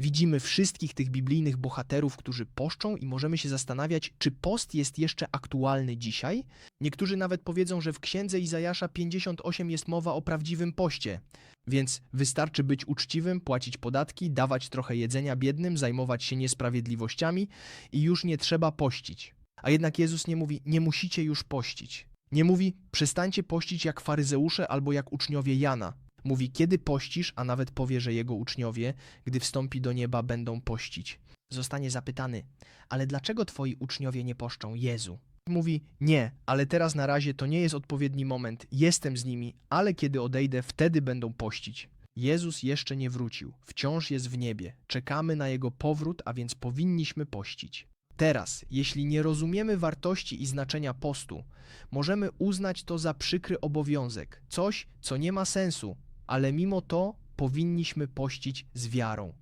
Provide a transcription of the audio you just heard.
Widzimy wszystkich tych biblijnych bohaterów, którzy poszczą i możemy się zastanawiać, czy post jest jeszcze aktualny dzisiaj? Niektórzy nawet powiedzą, że w księdze Izajasza 58 jest mowa o prawdziwym poście. Więc wystarczy być uczciwym, płacić podatki, dawać trochę jedzenia biednym, zajmować się niesprawiedliwościami i już nie trzeba pościć. A jednak Jezus nie mówi, nie musicie już pościć. Nie mówi, przestańcie pościć jak faryzeusze albo jak uczniowie Jana. Mówi, kiedy pościsz, a nawet powie, że jego uczniowie, gdy wstąpi do nieba, będą pościć. Zostanie zapytany, ale dlaczego twoi uczniowie nie poszczą Jezu? Mówi, nie, ale teraz na razie to nie jest odpowiedni moment, jestem z nimi, ale kiedy odejdę, wtedy będą pościć. Jezus jeszcze nie wrócił, wciąż jest w niebie, czekamy na Jego powrót, a więc powinniśmy pościć. Teraz, jeśli nie rozumiemy wartości i znaczenia postu, możemy uznać to za przykry obowiązek, coś, co nie ma sensu, ale mimo to powinniśmy pościć z wiarą.